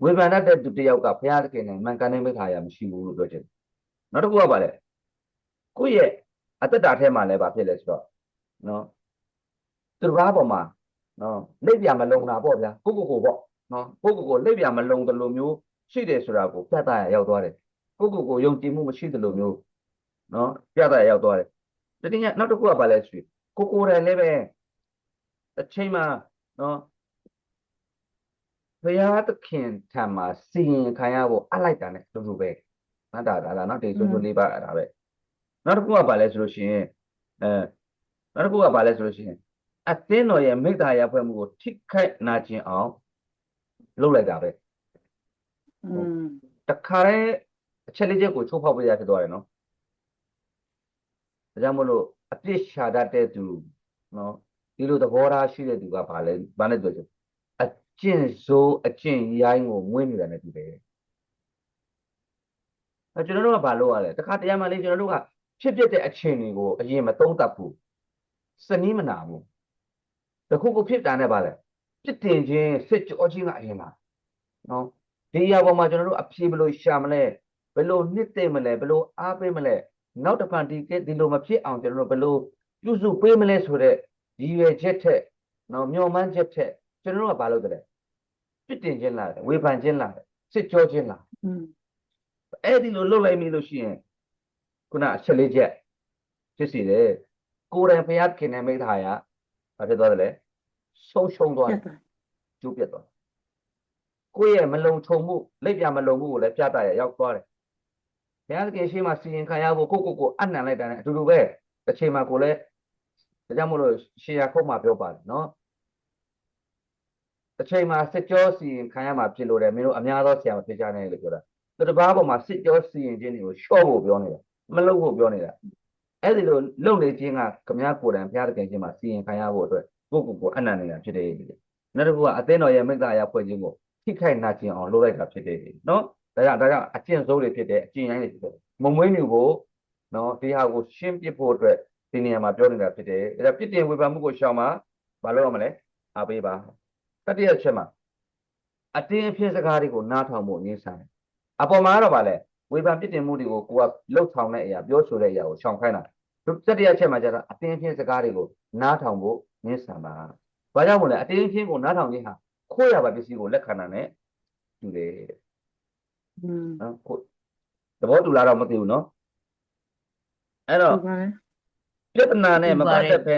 ဝေဖန်တတ်တဲ့သူတစ်ယောက်ကဘုရားသခင်နဲ့မှန်ကန်တဲ့မိသားရမရှိဘူးလို့ပြောချင်တယ်နောက်တစ်ခုကပါလေကိုယ့်ရဲ့အတ္တတာထဲမှာလည်းဗာဖြစ်လဲဆိုတော့နော်သူတစ်ပါးပေါ်မှာနော်လက်ပြမလုံတာပေါ့ဗျာကိုကိုကိုပေါ့ နော်ကိုကိုကိုလက်ပြမလုံတယ်လို့မျိုးရှိတယ်ဆိုတာကိုပြသရရောက်သွားတယ်ကိုကိုကိုယုံကြည်မှုမရှိတယ်လို့မျိုးနော်ပြသရရောက်သွားတယ်တတိယနောက်တစ်ခုကဗာလဲဆိုကိုကိုယ်တိုင်လည်းပဲအချိန်မှာနော်ဘုရားသခင်ထံမှာစီရင်ခံရဖို့အလိုက်တာနဲ့တူတူပဲနော်ဒါဒါဒါနော်ဒီဆိုဆိုလေးပါအဲ့ဒါပဲနောက်တစ်ခုကဘာလဲဆိုလို့ရှိရင်အဲနောက်တစ်ခုကဘာလဲဆိုလို့ရှိရင်အသင်းတော်ရဲ့မိသားရဖွဲ့မှုကိုထိခိုက်နာကျင်အောင် လုပ်လိုက်တာပဲอืมတခါတည်းအချက်လေးချက်ကိုချိုးဖောက်ပေးရဖြစ်သွားတယ်နော်ဒါကြောင့်မလို့အပြစ်ရှာတတ်တဲ့သူနော်ဒီလိုသဘောထားရှိတဲ့သူကဘာလဲဘာနဲ့တွေ့ဆိုအကျင့်စိုးအကျင့်ရိုင်းကိုမွေးနေတာနဲ့တူတယ်အဲကျွန်တော်တို့ကဘာလုပ်ရလဲတခါတရံမှလေးကျွန်တော်တို့ကဖြစ်ဖြစ်တဲ့အချင်းတွေကိုအရင်မသုံးသပ်ဘူးစနီးမနာဘူးတခုခုဖြစ်တာနဲ့ပါလဲ ပြစ်တင်ခြင်းစစ်ကြောခြင်းကအရင်ပါနော်ဒီအရာပေါ်မှာကျွန်တော်တို့အဖြေဘယ်လိုရှာမလဲဘယ်လိုနှစ်သိမ့်မလဲဘယ်လိုအားပေးမလဲနောက်တစ်ခါဒီကဲဒီလိုမဖြစ်အောင်ကျွန်တော်တို့ဘယ်လိုပြုစုပေးမလဲဆိုတော့ရည်ရွယ်ချက်ထက်နော်မျှော်မှန်းချက်ထက်ကျွန်တော်တို့ကဘာလုပ်ကြလဲပြစ်တင်ခြင်းလားဝေဖန်ခြင်းလားစစ်ကြောခြင်းလားอืมအဲ့ဒီလိုလှုပ်လိုက်ပြီလို့ရှိရင်ခုနအချက်လေးချက်ဖြစ်စီတယ်ကိုယ်တိုင်ဘုရားခင်နဲ့မိသားရဘာဖြစ်သွားတယ်လဲ ဆုံးရှုံးသွားပြတယ်တ်သွားကျိုးပြတ်သွားတယ်ကိုယ့်ရဲ့မလုံခြုံမှုလက်ပြမလုံမှုကိုလည်းပြတရရောက်သွားတယ်ဘုရားခင်ရှေ့မှာစီရင်ခံရဖို့ကိုကိုကိုအနံလိုက်တာ ਨੇ အတူတူပဲတစ်ချိန်မှာကိုလည်းဒါကြောင့်မလို့ရှေးရခုတ်မှာပြောပါတယ်နော်တစ်ချိန်မှာစစ်ကြောစီရင်ခံရမှာဖြစ်လို့တယ်မင်းတို့အများသောဆရာမဖြစ်ကြနဲ့လို့ပြောတာသူတစ်ပါးပေါ်မှာစစ်ကြောစီရင်ခြင်းတွေကိုရှော့ဖို့ပြောနေတာမလုပ်ဖို့ပြောနေတာအဲ့ဒီလိုလုပ်နေခြင်းကခမည်းကိုယ်တိုင်ဘုရားတခင်ချင်းမှာစီရင်ခံရဖို့အတွက် ကိုယ့်ကိုယ်ကိုအနန္တနေတာဖြစ်တယ်နောက်တစ်ခုကအသင်းတော်ရဲ့မိသားအရာဖွဲ့ခြင်းကိုထိခိုက်နာကျင်အောင်လုပ်လိုက်တာဖြစ်တယ်နော်ဒါကြောင့်ဒါကြောင့်အကျင့်စိုးတွေဖြစ်တယ်အကျင့်ရိုင်းတွေဖြစ်တယ်မမွေးညူဖို့နော်ဒီဟာကိုရှင်းပြဖို့အတွက်ဒီနေရာမှာပြောနေတာဖြစ်တယ်ဒါကြောင့်ပြစ်တင်ဝေဖန်မှုကိုရှောင်မှာမလုပ်ရမလဲအားပေးပါတတိယချက်မှာအတင်းအဖြစ်စကားတွေကိုနားထောင်ဖို့ငင်းဆိုင်အပေါ်မှာတော့ဗာလဲဝေဖန်ပြစ်တင်မှုတွေကိုကိုကလှုပ်ဆောင်တဲ့အရာပြောဆိုတဲ့အရာကိုရှောင်ခိုင်းတာ တတိယချက်မှာကျတော့အတင်းအဖြစ်စကားတွေကိုနားထောင်ဖို့ငင်းဆိုင်ပါဘာကြောင့်မို့လဲအတင်းအဖြစ်ကိုနားထောင်ခြင်းဟာခိုးရပါပစ္စည်းကိုလက်ခံတာနဲ့တူတယ်อืมနော်ခိုးသဘောတူလားတော့မသိဘူးနော်အဲ့တော့ဟုတ်ပါတယ်ပြဿနာနဲ့မပတ်သက်ဖဲ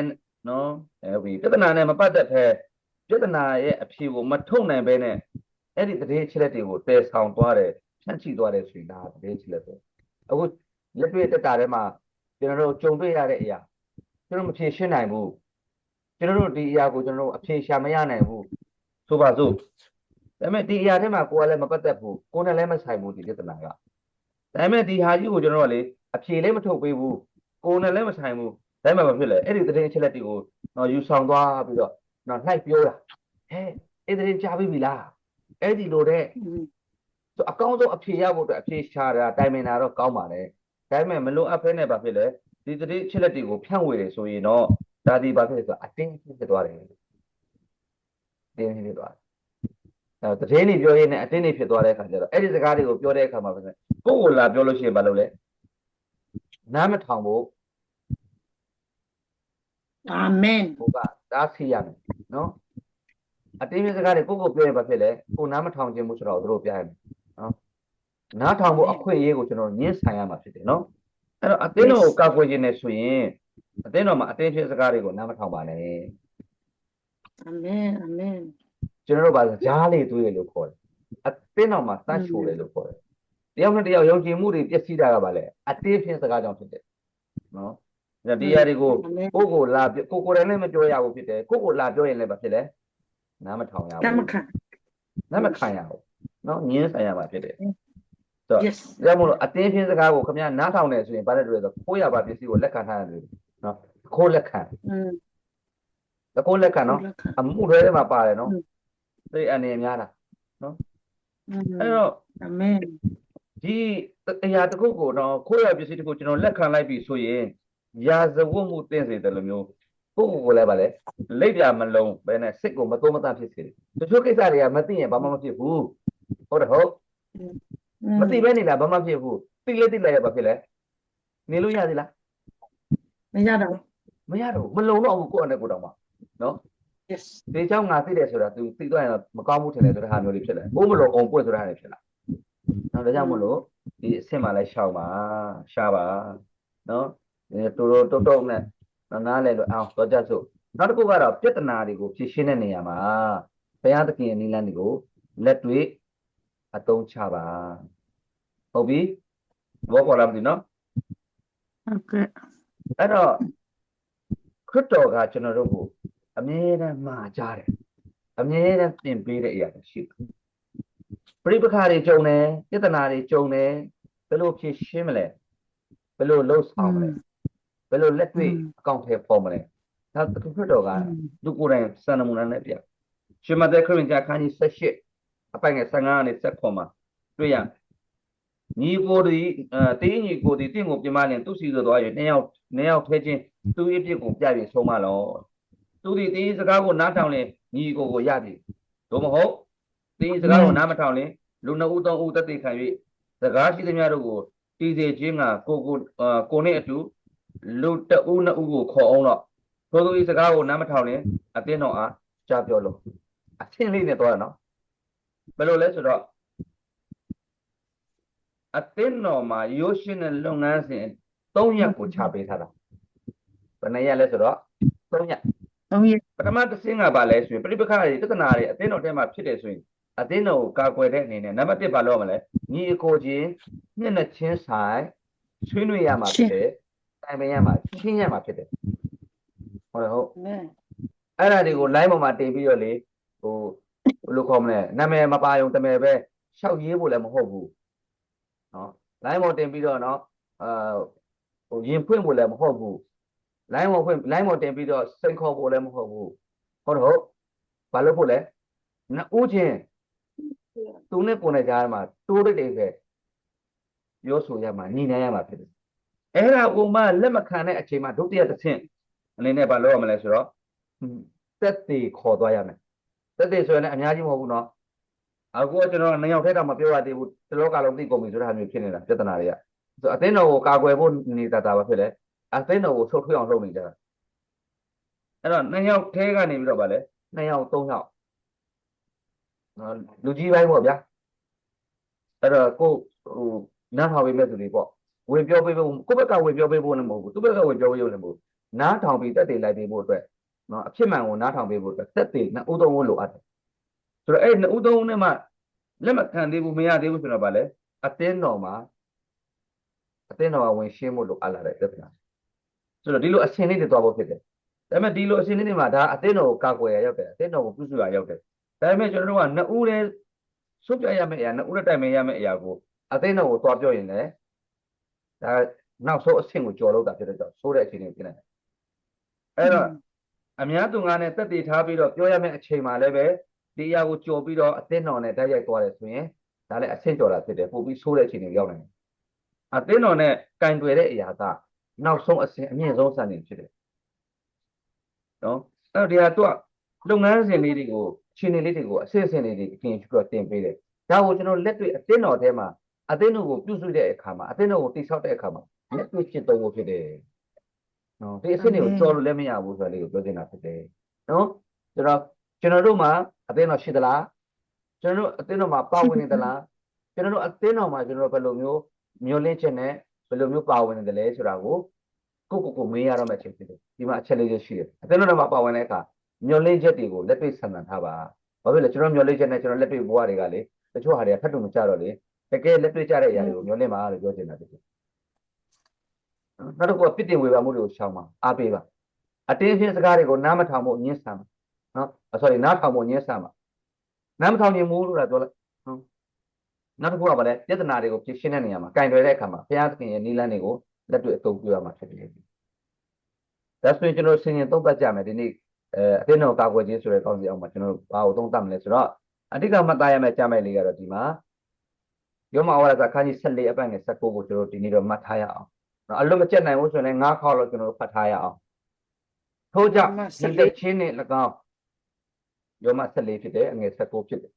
နော်အဲပြီပြဿနာနဲ့မပတ်သက်ဖဲပြဿနာရဲ့အဖြေကိုမထုတ်နိုင်ဘဲနဲ့အဲ့ဒီတရေချက်လက်တွေကိုတည်ဆောင်သွားတယ်ဖြန့်ချိသွားတယ်ဆိုရင်ဒါတရေချက်လက်ပဲအခုလက်တွေ့တက်တာထဲမှာ ကျွန်တော်တို့ကြုံတွေ့ရတဲ့အရာကျွန်တော်မဖြေရှင်းနိုင်ဘူးကျွန်တော်တို့ဒီအရာကိုကျွန်တော်တို့အဖြေရှာမရနိုင်ဘူးဆိုပါစို့ဒါပေမဲ့ဒီအရာထဲမှာကိုယ်ကလည်းမပတ်သက်ဘူးကိုယ်နဲ့လည်းမဆိုင်ဘူးဒီပြဿနာကဒါပေမဲ့ဒီဟာကြီးကိုကျွန်တော်တို့ကလေအဖြေလည်းမထုတ်ပေးဘူးကိုယ်နဲ့လည်းမဆိုင်ဘူးဒါမှမဖြစ်လေအဲ့ဒီသတင်းအချက်လက်တွေကိုတော့ယူဆောင်သွားပြီးတော့တော့နှိုက်ပြောတာဟဲ့အဲ့ဒီသတင်းကြားပြီးပြီလားအဲ့ဒီလိုတဲ့อืมဆိုအကောင်းဆုံးအဖြေရဖို့အတွက်အဖြေရှာတာတိုင်ပင်တာတော့ကောင်းပါတယ် ဒါပေမဲ့မလိုအပ်ဖဲနဲ့ဘာဖြစ်လဲဒီသတင်းအချက်လက်တွေကိုဖြန့်ဝေတယ်ဆိုရင်တော့ဒါဒီဘာဖြစ်လဲဆိုတော့အတင်းဖြစ်သွားတယ်အတင်းဖြစ်သွားတယ်အဲသတင်းတွေပြောရင်းနဲ့အတင်းတွေဖြစ်သွားတဲ့အခါကျတော့အဲ့ဒီစကားတွေကိုပြောတဲ့အခါမှာပဲကိုယ့်ကိုယ်လာပြောလို့ရှိရင်ဘာလုပ်လဲနားမထောင်ဖို့အာမင်ကိုကတားဆီးရမယ်နော်အတင်းမျိုးစကားတွေကိုကိုပြောရင်ဘာဖြစ်လဲကိုနားမထောင်ခြင်းမှုဆိုတော့တို့ပြရမယ်နော် နားထောင်ဖို့အခွင့်အရေးကိုကျွန်တော်ညှင်းဆိုင်ရမှာဖြစ်တယ်နော်အဲ့တော့အသင်းတော်ကိုကာကွယ်ခြင်းနဲ့ဆိုရင်အသင်းတော်မှာအသင်းဖြစ်စကားတွေကိုနားမထောင်ပါနဲ့အာမင်အာမင်ကျွန်တော်တို့ပါကြားလေသွေးလို့ခေါ်တယ်အသင်းတော်မှာတတ်ချိုတယ်လို့ခေါ်တယ်တယောက်နဲ့တယောက်ယုံကြည်မှုတွေပျက်စီးတာကပါလေအသင်းဖြစ်စကားကြောင့်ဖြစ်တယ်နော်ဒါတရားတွေကိုကိုကိုလာကိုကိုယ်တိုင်လည်းမပြောရဘူးဖြစ်တယ်ကိုကိုလာပြောရင်လည်းဘာဖြစ်လဲနားမထောင်ရဘူးနားမခံနားမခံရဘူးနော်ငင်းဆိုင်ရမှာဖြစ်တယ် တော့ရမလို့အတင်းဖြင်းစကားကိုခင်ဗျားနားထောင်နေဆိုရင်ဘာနဲ့တွေ့လဲဆိုခိုးရပါပစ္စည်းကိုလက်ခံထားရတယ်နော်ခိုးလက်ခံอืมခိုးလက်ခံနော်အမှုတွေထဲမှာပါတယ်နော်သိအနေများတာနော်အဲ့တော့အာမင်ဒီအရာတစ်ခုကိုတော့ခိုးရပစ္စည်းတစ်ခုကျွန်တော်လက်ခံလိုက်ပြီဆိုရင်ရာဇဝတ်မှုတင့်စေတယ်လို့မျိုးကိုကိုကိုလည်းပါလေလက်ပြမလုံးပဲနဲ့စိတ်ကိုမသုံးမသဖြစ်စေတယ်တချို့ကိစ္စတွေကမသိရင်ဘာမှမဖြစ်ဘူးဟုတ်တယ်ဟုတ် မသိပဲနေလားဘာမှဖြစ်ဘူးသိလေသိလိုက်ရပါဖြစ်လဲနေလို့ရသေးလား မရတော့ မရတော့ဘူးမလုံတော့ဘူးကိုယ့်အနေကိုယ်တောင်မှနော် yes ဒီเจ้าငါသိတယ်ဆိုတာ तू သိသွားရင်တော့မကောင်းဘူးထင်တယ်ဆိုတဲ့ဟာမျိုးတွေဖြစ်လာဘိုးမလုံအောင်ပွင့်ဆိုတဲ့ဟာတွေဖြစ်လာနော်ဒါကြောင့်မလို့ဒီအဆင့်မှလည်းရှောက်ပါရှားပါနော်ဒီတူတူတုတ်တုတ်နဲ့နော်နားလဲလို့အောင်တော့ကြစို့နောက်တစ်ခုကတော့ပြဿနာတွေကိုဖြေရှင်းတဲ့နေရာမှာဘုရားသခင်ရဲ့နိလန်းတွေကိုလက်တွေ့အသုံးချပါ ဟုတ်ပြီဘောပေါ်လာမသိနော်ဟုတ်ကဲ့အဲ့တော့ခရစ်တော်ကကျွန်တော်တို့ကိုအမြဲတမ်းမှာကြားတယ်အမြဲတမ်းသင်ပေးတဲ့အရာတွေရှိတယ်ပြိပခါတွေကြုံတယ်ပြဿနာတွေကြုံတယ်ဘယ်လိုဖြေရှင်းမလဲဘယ်လိုလှုပ်ဆောင်မလဲဘယ်လိုလက်တွေ့အကောင့်ထဲပေါ်မလဲဒါခရစ်တော်ကသူကိုယ်တိုင်စံနမူနာနဲ့ပြရှင်မသက်ခရစ်ယာန်ခန်းကြီး78အပိုင်ငယ်15နဲ့16မှာတွေ့ရ ညီကိုဒီအဲတင်းညီကိုဒီတင့်ကိုပြမလင်သူစီဆိုသွားရင်နှစ်ယောက်နှစ်ယောက်ထဲချင်းသူ့အပြစ်ကိုပြပြီးဆုံးမလောသူဒီတင်းစကားကိုနားထောင်ရင်ညီကိုကိုရပြီသို့မဟုတ်တင်းစကားကိုနားမထောင်ရင်လူနှစ်ဦးသုံးဦးတက်သိခံ၍စကားရှိသမျှတို့ကိုတည်စေခြင်းကကိုကိုအာကိုနဲ့အတူလူတဦးနှစ်ဦးကိုခေါ်အောင်တော့သို့သူဤစကားကိုနားမထောင်ရင်အတင်းတော်အားကြားပြောလို့အချင်းလေးနဲ့တော့ရနော်ဘယ်လိုလဲဆိုတော့ အတင်းတော်မှာရိုးရှင်းတဲ့လုပ်ငန်းစဉ်၃ရက်ကိုချပေးထားတာဘယ်နှစ်ရက်လဲဆိုတော့၃ရက်သုံးရပထမတစ်ဆင့်ကပါလဲဆိုရင်ပြိပခါတွေပြဿနာတွေအတင်းတော်ထဲမှာဖြစ်တယ်ဆိုရင်အတင်းတော်ကိုကာကွယ်တဲ့အနေနဲ့နံပါတ်1ပါလို့ရမလဲညီအကိုချင်းမျက်နှာချင်းဆိုင်ဆွေးနွေးရမှာဖြစ်တယ်တိုင်ပင်ရမှာချင်းရမှာဖြစ်တယ်ဟုတ်တယ်ဟုတ်အာမင်အဲ့ဒါတွေကို line ပေါ်မှာတင်ပြီးတော့လေဟိုဘယ်လိုခေါ်မလဲနာမည်မပါယုံတမယ်ပဲရှောက်ရေးဖို့လည်းမဟုတ်ဘူး နော် line ပေါ်တင်ပြီးတော့နော်အာဟိုရင်ဖွင့်ဖို့လည်းမဟုတ်ဘူး line ပေါ်ဖွင့် line ပေါ်တင်ပြီးတော့စိန်ခေါ်ဖို့လည်းမဟုတ်ဘူးဟုတ်တယ်ဟုတ်ဘာလို့ဖို့လဲနှစ်ဦးချင်းသူနဲ့ကိုယ်နဲ့ကြားထဲမှာတိုးတိတ်တိတ်ပဲပြောဆိုရမှာညီနိုင်ရမှာဖြစ်တယ် အဲ့ဒါကိုမှလက်မခံတဲ့အချိန်မှာဒုတိယတစ်ဆင့်အနေနဲ့ဘာလုပ်ရမလဲဆိုတော့ဟွန်းတက်သေးခေါ်သွားရမယ်တက်သေးဆိုရင်လည်းအများကြီးမဟုတ်ဘူးเนาะ အခုကကျွန်တော်နှစ်ယောက်ထဲတော့မပြောရသေးဘူးတလောကလုံးသိကုန်ပြီဆိုတာမျိုးဖြစ်နေတာပြဿနာတွေကဆိုအသိတော်ကိုကာကွယ်ဖို့နေတာတာပါဖြစ်လေအသိတော်ကိုထုတ်ထွေးအောင်လုပ်နေကြတာအဲ့တော့နှစ်ယောက်ထဲကနေပြီးတော့ဗာလဲနှစ်ယောက်သုံးယောက်နော်လူကြီးပိုင်းပေါ့ဗျာအဲ့တော့ကိုယ်ဟိုနားထောင်ပေးမဲ့သူတွေပေါ့ဝင်ပြောပေးဖို့ကိုယ့်ဘက်ကဝင်ပြောပေးဖို့လည်းမဟုတ်ဘူးသူ့ဘက်ကဝင်ပြောပေးဖို့လည်းမဟုတ်ဘူးနားထောင်ပြီးတက်တည်လိုက်ပေးဖို့အတွက်နော်အဖြစ်မှန်ကိုနားထောင်ပေးဖို့အတွက်တက်တည်နှစ်ဦးသုံးဦးလိုအပ်တယ် ဆိုတော့အဲ့နှစ်ဦးသုံးဦးနဲ့မှလက်မခံသေးဘူးမရသေးဘူးဆိုတော့ဗာလဲအတင်းတော်မှာအတင်းတော်ကဝင်ရှင်းဖို့လိုအပ်လာတဲ့ပြဿနာဆိုတော့ဒီလိုအဆင်လေးတွေသွားဖို့ဖြစ်တယ်ဒါပေမဲ့ဒီလိုအဆင်လေးတွေမှာဒါအတင်းတော်ကိုကာကွယ်ရရောက်တယ်အတင်းတော်ကိုပြုစုရရောက်တယ်ဒါပေမဲ့ကျွန်တော်တို့ကနှစ်ဦးနဲ့စွတ်ပြရမယ့်အရာနှစ်ဦးနဲ့တိုင်ပင်ရမယ့်အရာကိုအတင်းတော်ကိုသွားပြောရင်လည်းဒါနောက်ဆုံးအဆင့်ကိုကြော်လို့တာဖြစ်တဲ့ကြောင့်ဆိုးတဲ့အခြေအနေဖြစ်နေတယ်အဲ့တော့အများသူငါနဲ့တက်တည်ထားပြီးတော့ပြောရမယ့်အချိန်မှာလည်းပဲ ဒီအရာကိုကြော်ပြီးတော့အသင်းတော်နဲ့တိုက်ရိုက်သွားတယ်ဆိုရင်ဒါလည်းအဆင့်ကျော်တာဖြစ်တယ်ပို့ပြီးဆိုးတဲ့အခြေအနေကိုရောက်နိုင်တယ်အသင်းတော်နဲ့ကင်တွယ်တဲ့အရာကနောက်ဆုံးအဆင့်အမြင့်ဆုံးစံနေဖြစ်တယ်နော်အဲ့တော့ဒီဟာသူကလုပ်ငန်းစဉ်လေးတွေကိုခြေနေလေးတွေကိုအဆင့်အဆင့်လေးတွေအပြင်ပြီးတော့တင်ပေးတယ်ဒါကိုကျွန်တော်လက်တွေ့အသင်းတော်ထဲမှာအသင်းတော်ကိုပြုစုတဲ့အခါမှာအသင်းတော်ကိုတိဆောက်တဲ့အခါမှာလက်တွေ့ဖြစ်သုံးဖို့ဖြစ်တယ်နော်ဒီအဆင့်တွေကိုကြော်လို့လည်းမရဘူးဆိုတာလေးကိုပြောချင်တာဖြစ်တယ်နော်ဆိုတော့ကျွန်တော်တို့မှာ အသင်းတော်ရှိသလားကျွန်တော်တို့အသင်းတော်မှာပါဝင်နေသလားကျွန်တော်တို့အသင်းတော်မှာကျွန်တော်တို့ဘယ်လိုမျိုးမျိုးလင်းချက်နဲ့ဘယ်လိုမျိုးပါဝင်နေတယ်လဲဆိုတာကိုကိုကိုကိုမေးရတော့မှချက်ဖြစ်တယ်ဒီမှာအချက်လေးချက်ရှိတယ်အသင်းတော်မှာပါဝင်တဲ့အခါမျိုးလင်းချက်တွေကိုလက်တွေ့ဆန္ဒထားပါဘာဖြစ်လဲကျွန်တော်မျိုးလင်းချက်နဲ့ကျွန်တော်လက်တွေ့ဘဝတွေကလေတချို့ဟာတွေကဖတ်လို့မကြတော့လေတကယ်လက်တွေ့ကြတဲ့အရာတွေကိုမျိုးလင်းပါလို့ပြောချင်တာဖြစ်တယ်နောက်တစ်ခုကပြစ်တင်ဝေဖန်မှုတွေကိုရှောင်ပါအားပေးပါအတင်းအကျပ်စကားတွေကိုနားမထောင်ဖို့ညှင်းဆန်ပါ နော်အ sorry နားထောင်ဖို့ညှင်းဆန်ပါနားမထောင်ရင်မိုးလို့လာပြောလိုက်နော်နောက်တစ်ခုကဗါလဲပြဿနာတွေကိုဖြေရှင်းတဲ့နေရာမှာကင်တွယ်တဲ့အခါမှာဘုရားသခင်ရဲ့နိလန်းတွေကိုလက်တွေ့အသုံးပြုရမှာဖြစ်တယ်ဒါဆိုရင်ကျွန်တော်ဆင်ရင်သုံးသပ်ကြမယ်ဒီနေ့အဲအတင်းတော်ကာကွယ်ခြင်းဆိုတဲ့ကောင်းစီအောင်မှာကျွန်တော်ဘာကိုသုံးသပ်မလဲဆိုတော့အဓိကမှတ်သားရမယ့်ကြားမဲ့လေးကတော့ဒီမှာယောမဩဝါဒစာခန်းကြီး14အပိုင်းငယ်19ကိုကျွန်တော်ဒီနေ့တော့မှတ်ထားရအောင်နော်အလွတ်မကျက်နိုင်ဘူးဆိုရင်လည်း9ခေါက်လောက်ကျွန်တော်ဖတ်ထားရအောင်ထို့ကြောင့်ယောမဒီ14လက်ချင်းနဲ့၎င်း ယောမ14ဖြစ်တယ်အငယ်19ဖြစ်တယ်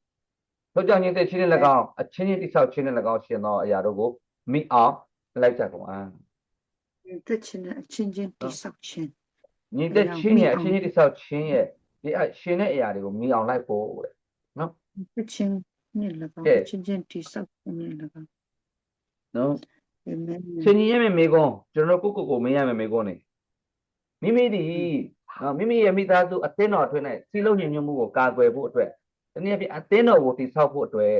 ထို့ကြောင့်ညီတဲ့ချင်းနဲ့၎င်းအချင်းချင်းတိဆောက်ချင်းနဲ့၎င်းရှင်သောအရာတို့ကိုမိအောင်လိုက်ကြကုန်အံ့တက်ချင်တဲ့အချင်းချင်းတိဆောက်ခြင်းညီတဲ့ချင်းရဲ့မိအအောင်ချင်းချင်းတိဆောက်ချင်းရဲ့ဒီအရှင်တဲ့အရာတွေကိုမိအောင်လိုက်ဖို့တဲ့တက်ချင်းနဲ့၎င်းကဲအချင်းချင်းတိဆောက်ခြင်းနဲ့၎င်းနော်အာမင်ရှင်ကြီးရဲ့မေကွန်းကျွန်တော်တို့ကိုယ့်ကိုယ်ကိုမေးရမယ်မေကွန်းနေမိမိဒီနော် မိမိရဲ့မိသားစုအသင်းတော်အတွင်း၌စီလုံးညင်ညွတ်မှုကိုကာကွယ်ဖို့အတွက်တနည်းအားဖြင့်အသင်းတော်ကိုတည်ဆောက်ဖို့အတွက်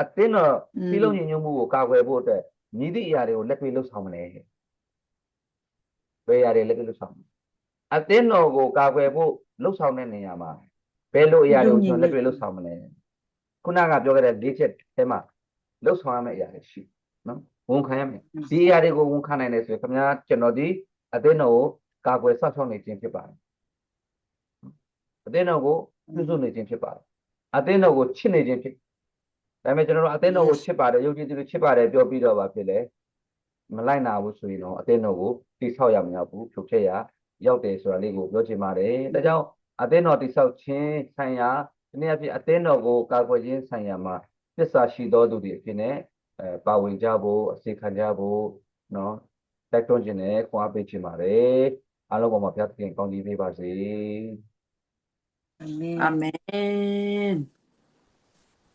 အသင်းတော်စီလုံးညီညွတ်မှုကိုကာကွယ်ဖို့အတွက်မြည်သည့်အရာတွေကိုလက်တွေ့လှုပ်ဆောင်မလဲဘယ်အရာတွေလက်တွေ့လှုပ်ဆောင်မလဲအသင်းတော်ကိုကာကွယ်ဖို့လှုပ်ဆောင်တဲ့နေရာမှာဘယ်လိုအရာတွေကိုကျွန်တော်လက်တွေ့လှုပ်ဆောင်မလဲခုနကပြောခဲ့တဲ့၄ချက်အဲမှာလှုပ်ဆောင်ရမယ့်အရာတွေရှိနော်ဝန်ခံရမယ်ဒီအရာတွေကိုဝန်ခံနိုင်တယ်ဆိုရင်ခင်ဗျားကျွန်တော်ဒီအသင်းတော်ကိုကာကွယ်ဆောက်ရှောက်နေခြင်းဖြစ်ပါတယ် အသင်းတော်ကိုပြုစုနေခြင်းဖြစ်ပါတယ်အသင်းတော်ကိုချစ်နေခြင်းဖြစ်ဒါပေမဲ့ကျွန်တော်တို့အသင်းတော်ကိုချစ်ပါတယ်ယုံကြည်သူတွေချစ်ပါတယ်ပြောပြီးတော့ပါဖြစ်လေမလိုက်နာဘူးဆိုရင်တော့အသင်းတော်ကိုတိဆောက်ရမရဘူးဖြုတ်ဖြက်ရရောက်တယ်ဆိုတာလေးကိုပြောချင်ပါတယ်ဒါကြောင့်အသင်းတော်တိဆောက်ခြင်းဆိုင်ရာဒီနေ့အဖြစ်အသင်းတော်ကိုကာကွယ်ခြင်းဆိုင်ရာမှာပစ္စာရှိသောသူတွေအဖြစ်နဲ့အဲပါဝင်ကြဖို့အစီခံကြဖို့နော်တိုက်တွန်းခြင်းနဲ့ခွာပေးခြင်းပါတယ်အားလုံးပေါ်မှာဘုရားသခင်ကောင်းချီးပေးပါစေ အာမင် Amen.